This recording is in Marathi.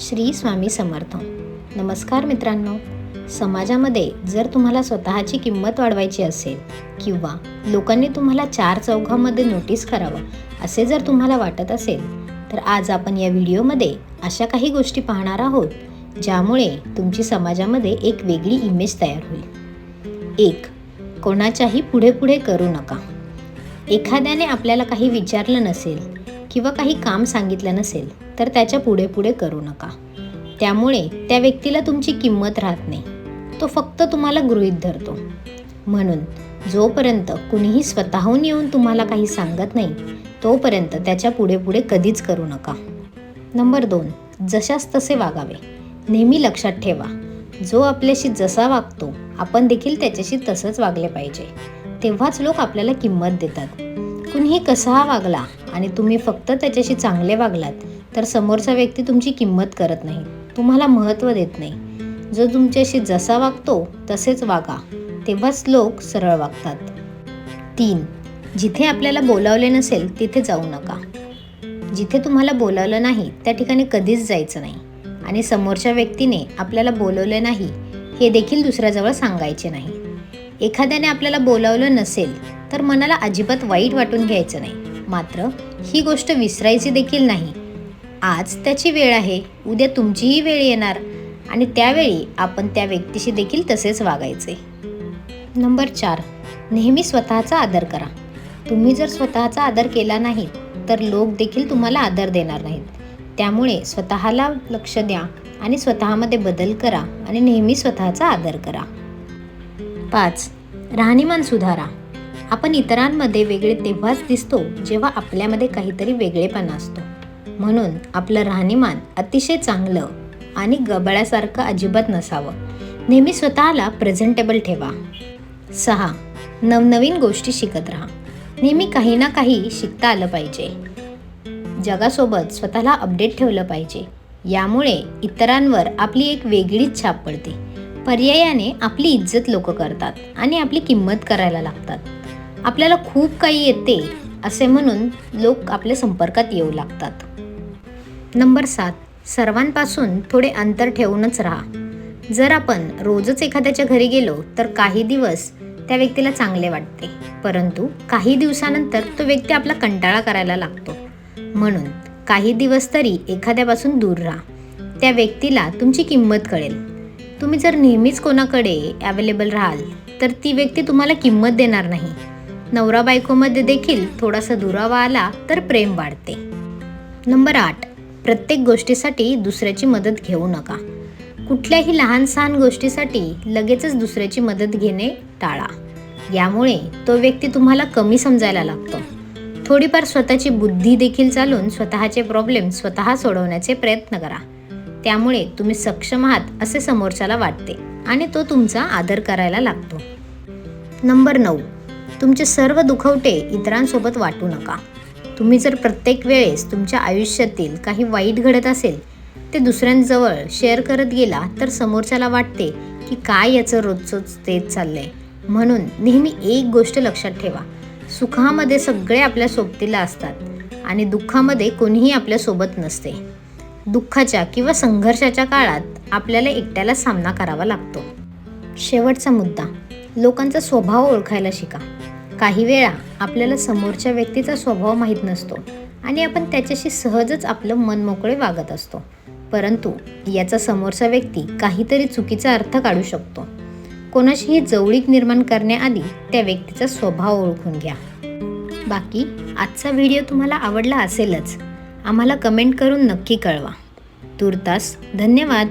श्री स्वामी समर्थ. नमस्कार मित्रांनो. समाजामध्ये जर तुम्हाला स्वतःची किंमत वाढवायची असेल किंवा लोकांनी तुम्हाला चार चौघामध्ये नोटीस करावं असे जर तुम्हाला वाटत असेल तर आज आपण या व्हिडिओमध्ये अशा काही गोष्टी पाहणार आहोत ज्यामुळे तुमची समाजामध्ये एक वेगळी इमेज तयार होईल. एक कोणाच्याही पुढे पुढे करू नका. एखाद्याने आपल्याला काही विचारलं नसेल किंवा काही काम सांगितलं नसेल तर त्याच्या पुढे पुढे करू नका. त्यामुळे त्या व्यक्तीला तुमची किंमत राहत नाही. तो फक्त तुम्हाला गृहीत धरतो. म्हणून जोपर्यंत कुणीही स्वतःहून येऊन तुम्हाला काही सांगत नाही तोपर्यंत त्याच्या पुढे पुढे कधीच करू नका. नंबर दोन जशास तसे वागावे. नेहमी लक्षात ठेवा जो आपल्याशी जसा वागतो आपण देखील त्याच्याशी तसंच वागले पाहिजे. तेव्हाच लोक आपल्याला किंमत देतात. कुणीही कसा वागला आणि तुम्ही फक्त त्याच्याशी चांगले वागलात तर समोरचा व्यक्ती तुमची किंमत करत नाही. तुम्हाला महत्त्व देत नाही. जो तुमच्याशी जसा वागतो तसेच वागा. तेव्हाच लोक सरळ वागतात. तीन जिथे आपल्याला बोलावले नसेल तिथे जाऊ नका. जिथे तुम्हाला बोलावलं नाही त्या ठिकाणी कधीच जायचं नाही. आणि समोरच्या व्यक्तीने आपल्याला बोलवले नाही हे देखील दुसऱ्याजवळ सांगायचे नाही. एखाद्याने आपल्याला बोलावलं नसेल तर मनाला अजिबात वाईट वाटून घ्यायचं नाही. मात्र ही गोष्ट विसरायची देखील नाही. आज त्याची वेळ आहे उद्या तुमचीही वेळ येणार आणि त्यावेळी आपण त्या व्यक्तीशी देखील तसेच वागायचे. नंबर चार. नेहमी स्वतःचा आदर करा. तुम्ही जर स्वतःचा आदर केला नाही तर लोक देखील तुम्हाला आदर देणार नाहीत. त्यामुळे स्वतःला लक्ष द्या आणि स्वतःमध्ये बदल करा आणि नेहमी स्वतःचा आदर करा. पाच. राहणीमान सुधारा. आपण इतरांमध्ये वेगळे तेव्हाच दिसतो जेव्हा आपल्यामध्ये काहीतरी वेगळेपणा असतो. म्हणून आपलं राहणीमान अतिशय चांगलं आणि गबळ्यासारखं अजिबात नसावं. नेहमी स्वतःला प्रेझेंटेबल ठेवा. सहा. नवनवीन गोष्टी शिकत राहा. नेहमी काही ना काही शिकता आलं पाहिजे. जगासोबत स्वतःला अपडेट ठेवलं पाहिजे. यामुळे इतरांवर आपली एक वेगळीच छाप पडते. पर्यायाने आपली इज्जत लोक करतात आणि आपली किंमत करायला लागतात. आपल्याला खूप काही येते असे म्हणून लोक आपल्या संपर्कात येऊ लागतात. नंबर सात सर्वांपासून थोडे अंतर ठेवूनच राहा. जर आपण रोजच एखाद्याच्या घरी गेलो तर काही दिवस त्या व्यक्तीला चांगले वाटते. परंतु काही दिवसानंतर तो व्यक्ती आपला कंटाळा करायला लागतो. म्हणून काही दिवस तरी एखाद्यापासून दूर राहा. त्या व्यक्तीला तुमची किंमत कळेल. तुम्ही जर नेहमीच कोणाकडे अवेलेबल राहाल तर ती व्यक्ती तुम्हाला किंमत देणार नाही. नवरा बायकोमध्ये देखील थोडासा दुरावा आला तर प्रेम वाढते. नंबर आठ. प्रत्येक गोष्टीसाठी दुसऱ्याची मदत घेऊ नका. कुठल्याही लहान सहान गोष्टीसाठी लगेचच दुसऱ्याची मदत घेणे टाळा. यामुळे तो व्यक्ती तुम्हाला कमी समजायला लागतो. थोडीफार स्वतःची बुद्धी देखील चालून स्वतःचे प्रॉब्लेम स्वतः सोडवण्याचे प्रयत्न करा. त्यामुळे तुम्ही सक्षम आहात असे समोरच्याला वाटते आणि तो तुमचा आदर करायला लागतो. नंबर नऊ. तुमचे सर्व दुखवटे इतरांसोबत वाटू नका. तुम्ही जर प्रत्येक वेळेस तुमच्या आयुष्यातील काही वाईट घडत असेल ते दुसऱ्यांजवळ शेअर करत गेला तर समोरच्याला वाटते की काय याचं रोजचंच तेच चाललंय. म्हणून नेहमी एक गोष्ट लक्षात ठेवा. सुखामध्ये सगळे आपल्या सोबतीला असतात आणि दुःखामध्ये कोणीही आपल्यासोबत नसते. दुःखाच्या किंवा संघर्षाच्या काळात आपल्याला एकट्याला सामना करावा लागतो. शेवटचा मुद्दा. लोकांचा स्वभाव ओळखायला शिका. काही वेळा आपल्याला समोरच्या व्यक्तीचा स्वभाव माहीत नसतो आणि आपण त्याच्याशी सहजच आपलं मन मोकळे वागत असतो. परंतु याचा समोरचा व्यक्ती काहीतरी चुकीचा अर्थ काढू शकतो. कोणाशीही जवळीक निर्माण करण्याआधी त्या व्यक्तीचा स्वभाव ओळखून घ्या. बाकी आजचा व्हिडिओ तुम्हाला आवडला असेलच आम्हाला कमेंट करून नक्की कळवा. तुर्तास धन्यवाद.